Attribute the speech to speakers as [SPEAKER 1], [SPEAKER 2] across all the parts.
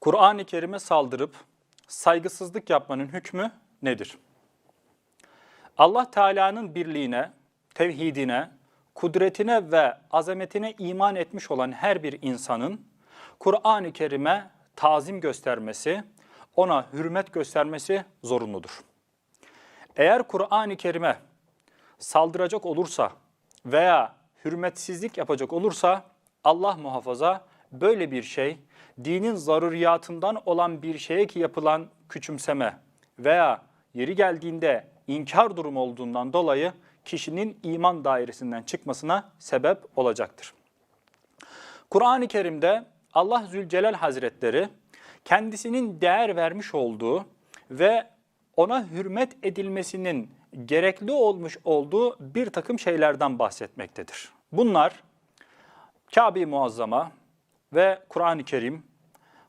[SPEAKER 1] Kur'an-ı Kerim'e saldırıp saygısızlık yapmanın hükmü nedir? Allah Teala'nın birliğine, tevhidine, kudretine ve azametine iman etmiş olan her bir insanın Kur'an-ı Kerim'e tazim göstermesi, ona hürmet göstermesi zorunludur. Eğer Kur'an-ı Kerim'e saldıracak olursa veya hürmetsizlik yapacak olursa Allah muhafaza böyle bir şey dinin zaruriyatından olan bir şeye ki yapılan küçümseme veya yeri geldiğinde inkar durumu olduğundan dolayı kişinin iman dairesinden çıkmasına sebep olacaktır. Kur'an-ı Kerim'de Allah Zülcelal Hazretleri kendisinin değer vermiş olduğu ve ona hürmet edilmesinin gerekli olmuş olduğu bir takım şeylerden bahsetmektedir. Bunlar Kabe-i Muazzama ve Kur'an-ı Kerim,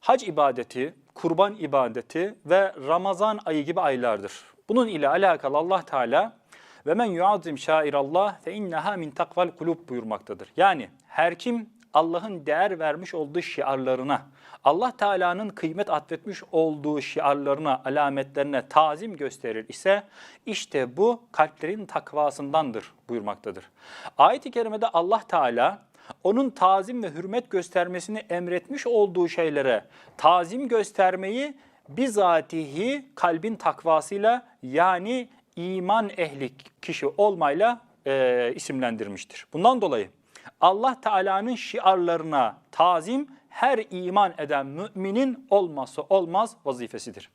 [SPEAKER 1] hac ibadeti, kurban ibadeti ve Ramazan ayı gibi aylardır. Bunun ile alakalı Allah Teala ve men yuazim şairallah fe inneha min takval kulub buyurmaktadır. Yani her kim Allah'ın değer vermiş olduğu şiarlarına, Allah Teala'nın kıymet atfetmiş olduğu şiarlarına, alametlerine tazim gösterir ise işte bu kalplerin takvasındandır buyurmaktadır. Ayet-i kerimede Allah Teala onun tazim ve hürmet göstermesini emretmiş olduğu şeylere tazim göstermeyi bizatihi kalbin takvasıyla yani iman ehli kişi olmayla e, isimlendirmiştir. Bundan dolayı Allah Teala'nın şiarlarına tazim her iman eden müminin olmazsa olmaz vazifesidir.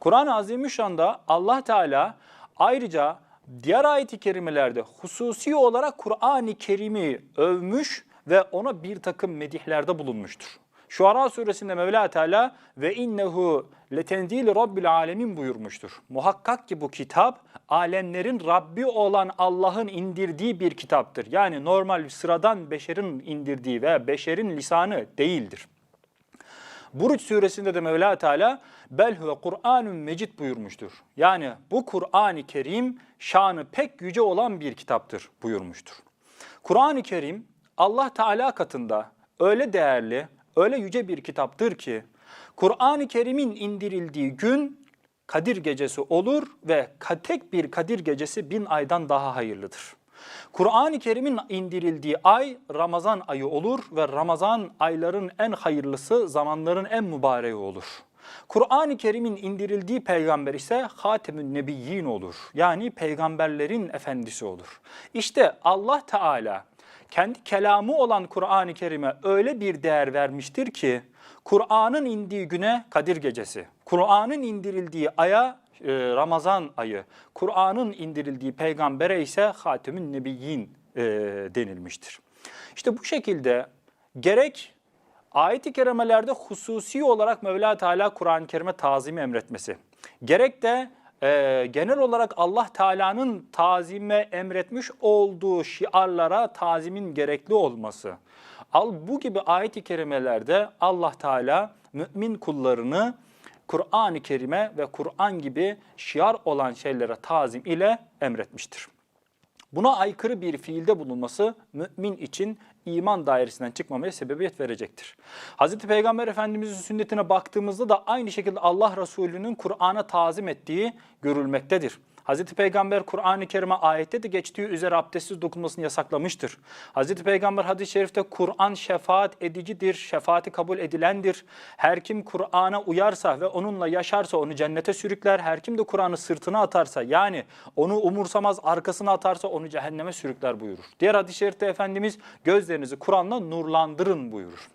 [SPEAKER 1] Kur'an-ı Azimüşşan'da Allah Teala ayrıca diğer ayet-i kerimelerde hususi olarak Kur'an-ı Kerim'i övmüş ve ona bir takım medihlerde bulunmuştur. Şuara suresinde Mevla Teala ve innehu letenzil rabbil alemin buyurmuştur. Muhakkak ki bu kitap alemlerin Rabbi olan Allah'ın indirdiği bir kitaptır. Yani normal sıradan beşerin indirdiği ve beşerin lisanı değildir. Buruç suresinde de Mevla Teala bel huve Kur'anun mecid buyurmuştur. Yani bu Kur'an-ı Kerim şanı pek yüce olan bir kitaptır buyurmuştur. Kur'an-ı Kerim Allah Teala katında öyle değerli, öyle yüce bir kitaptır ki Kur'an-ı Kerim'in indirildiği gün Kadir gecesi olur ve tek bir Kadir gecesi bin aydan daha hayırlıdır. Kur'an-ı Kerim'in indirildiği ay Ramazan ayı olur ve Ramazan ayların en hayırlısı zamanların en mübareği olur. Kur'an-ı Kerim'in indirildiği peygamber ise Hatemün Nebiyyin olur. Yani peygamberlerin efendisi olur. İşte Allah Teala kendi kelamı olan Kur'an-ı Kerim'e öyle bir değer vermiştir ki Kur'an'ın indiği güne Kadir Gecesi, Kur'an'ın indirildiği aya e, Ramazan ayı, Kur'an'ın indirildiği peygambere ise Hatemün Nebiyyin e, denilmiştir. İşte bu şekilde gerek ayet-i kerimelerde hususi olarak Mevla Teala Kur'an-ı Kerim'e tazimi emretmesi, gerek de e, genel olarak Allah Teala'nın tazime emretmiş olduğu şiarlara tazimin gerekli olması. Al bu gibi ayet-i kerimelerde Allah Teala mümin kullarını Kur'an-ı Kerim'e ve Kur'an gibi şiar olan şeylere tazim ile emretmiştir. Buna aykırı bir fiilde bulunması mümin için iman dairesinden çıkmamaya sebebiyet verecektir. Hz. Peygamber Efendimizin sünnetine baktığımızda da aynı şekilde Allah Resulü'nün Kur'an'a tazim ettiği görülmektedir. Hz. Peygamber Kur'an-ı Kerim'e ayette de geçtiği üzere abdestsiz dokunmasını yasaklamıştır. Hz. Peygamber hadis-i şerifte Kur'an şefaat edicidir, şefaati kabul edilendir. Her kim Kur'an'a uyarsa ve onunla yaşarsa onu cennete sürükler. Her kim de Kur'an'ı sırtına atarsa yani onu umursamaz arkasına atarsa onu cehenneme sürükler buyurur. Diğer hadis-i şerifte Efendimiz gözlerinizi Kur'an'la nurlandırın buyurur.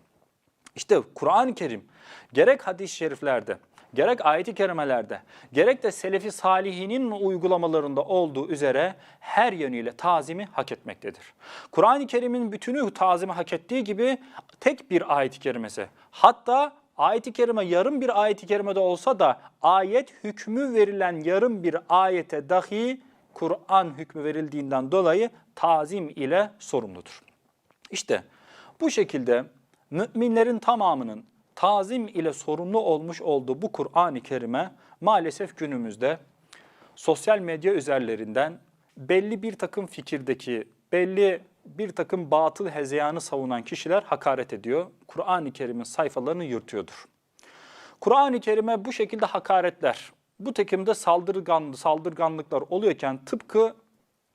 [SPEAKER 1] İşte Kur'an-ı Kerim gerek hadis-i şeriflerde gerek ayet-i kerimelerde, gerek de selefi salihinin uygulamalarında olduğu üzere her yönüyle tazimi hak etmektedir. Kur'an-ı Kerim'in bütünü tazimi hak ettiği gibi tek bir ayet-i kerimesi. Hatta ayet-i kerime yarım bir ayet-i kerimede olsa da ayet hükmü verilen yarım bir ayete dahi Kur'an hükmü verildiğinden dolayı tazim ile sorumludur. İşte bu şekilde müminlerin tamamının tazim ile sorumlu olmuş olduğu bu Kur'an-ı Kerim'e maalesef günümüzde sosyal medya üzerlerinden belli bir takım fikirdeki, belli bir takım batıl hezeyanı savunan kişiler hakaret ediyor. Kur'an-ı Kerim'in sayfalarını yırtıyordur. Kur'an-ı Kerim'e bu şekilde hakaretler, bu tekimde saldırgan, saldırganlıklar oluyorken tıpkı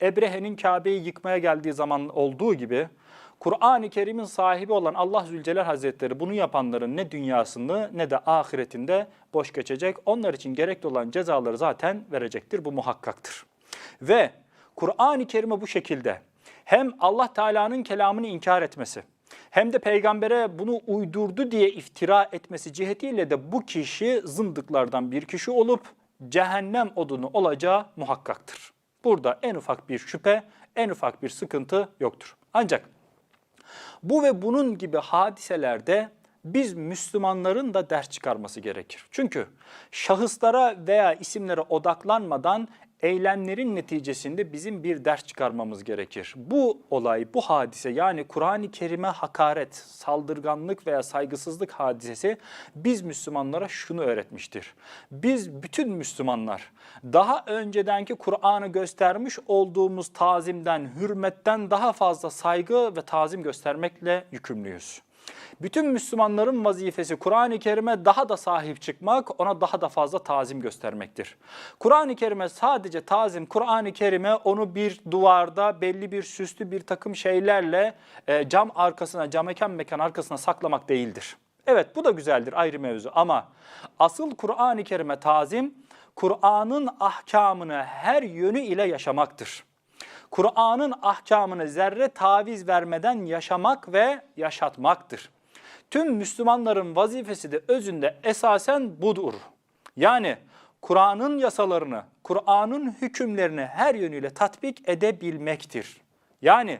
[SPEAKER 1] Ebrehe'nin Kabe'yi yıkmaya geldiği zaman olduğu gibi Kur'an-ı Kerim'in sahibi olan Allah Zülcelal Hazretleri bunu yapanların ne dünyasını ne de ahiretinde boş geçecek. Onlar için gerekli olan cezaları zaten verecektir. Bu muhakkaktır. Ve Kur'an-ı Kerim'e bu şekilde hem Allah Teala'nın kelamını inkar etmesi hem de peygambere bunu uydurdu diye iftira etmesi cihetiyle de bu kişi zındıklardan bir kişi olup cehennem odunu olacağı muhakkaktır. Burada en ufak bir şüphe, en ufak bir sıkıntı yoktur. Ancak bu ve bunun gibi hadiselerde biz Müslümanların da ders çıkarması gerekir. Çünkü şahıslara veya isimlere odaklanmadan eylemlerin neticesinde bizim bir ders çıkarmamız gerekir. Bu olay, bu hadise yani Kur'an-ı Kerim'e hakaret, saldırganlık veya saygısızlık hadisesi biz Müslümanlara şunu öğretmiştir. Biz bütün Müslümanlar daha öncedenki Kur'an'ı göstermiş olduğumuz tazimden, hürmetten daha fazla saygı ve tazim göstermekle yükümlüyüz. Bütün Müslümanların vazifesi Kur'an-ı Kerim'e daha da sahip çıkmak, ona daha da fazla tazim göstermektir. Kur'an-ı Kerim'e sadece tazim, Kur'an-ı Kerim'e onu bir duvarda belli bir süslü bir takım şeylerle e, cam arkasına, cam mekan mekan arkasına saklamak değildir. Evet bu da güzeldir ayrı mevzu ama asıl Kur'an-ı Kerim'e tazim, Kur'an'ın ahkamını her yönü ile yaşamaktır. Kur'an'ın ahkamını zerre taviz vermeden yaşamak ve yaşatmaktır. Tüm Müslümanların vazifesi de özünde esasen budur. Yani Kur'an'ın yasalarını, Kur'an'ın hükümlerini her yönüyle tatbik edebilmektir. Yani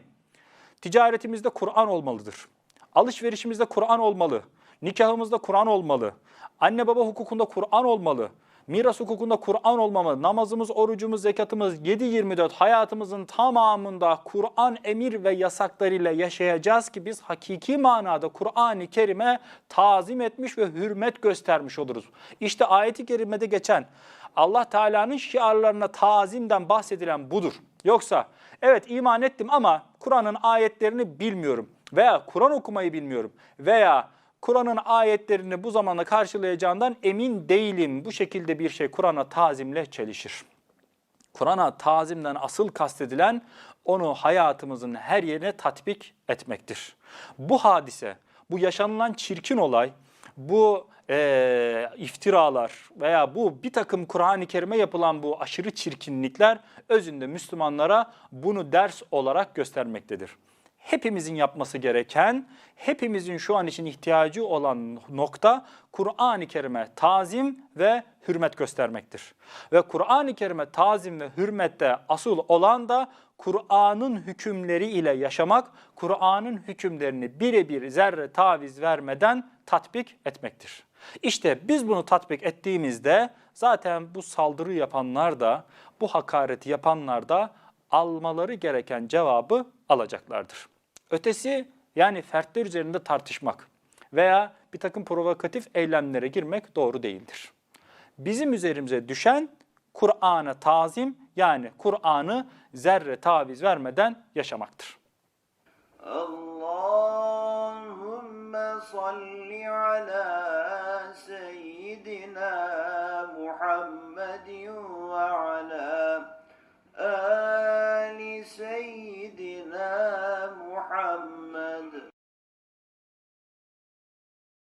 [SPEAKER 1] ticaretimizde Kur'an olmalıdır. Alışverişimizde Kur'an olmalı. Nikahımızda Kur'an olmalı. Anne baba hukukunda Kur'an olmalı. Miras hukukunda Kur'an olmamalı. Namazımız, orucumuz, zekatımız 7-24 hayatımızın tamamında Kur'an emir ve yasaklarıyla yaşayacağız ki biz hakiki manada Kur'an-ı Kerim'e tazim etmiş ve hürmet göstermiş oluruz. İşte ayeti kerimede geçen Allah Teala'nın şiarlarına tazimden bahsedilen budur. Yoksa evet iman ettim ama Kur'an'ın ayetlerini bilmiyorum veya Kur'an okumayı bilmiyorum veya Kur'an'ın ayetlerini bu zamanda karşılayacağından emin değilim. Bu şekilde bir şey Kur'an'a tazimle çelişir. Kur'an'a tazimden asıl kastedilen onu hayatımızın her yerine tatbik etmektir. Bu hadise, bu yaşanılan çirkin olay, bu e, iftiralar veya bu bir takım Kur'an-ı Kerim'e yapılan bu aşırı çirkinlikler özünde Müslümanlara bunu ders olarak göstermektedir hepimizin yapması gereken, hepimizin şu an için ihtiyacı olan nokta Kur'an-ı Kerim'e tazim ve hürmet göstermektir. Ve Kur'an-ı Kerim'e tazim ve hürmette asıl olan da Kur'an'ın hükümleri ile yaşamak, Kur'an'ın hükümlerini birebir zerre taviz vermeden tatbik etmektir. İşte biz bunu tatbik ettiğimizde zaten bu saldırı yapanlar da, bu hakareti yapanlar da almaları gereken cevabı alacaklardır. Ötesi yani fertler üzerinde tartışmak veya bir takım provokatif eylemlere girmek doğru değildir. Bizim üzerimize düşen Kur'an'a tazim yani Kur'an'ı zerre taviz vermeden yaşamaktır.
[SPEAKER 2] Allahümme salli ala seyyidina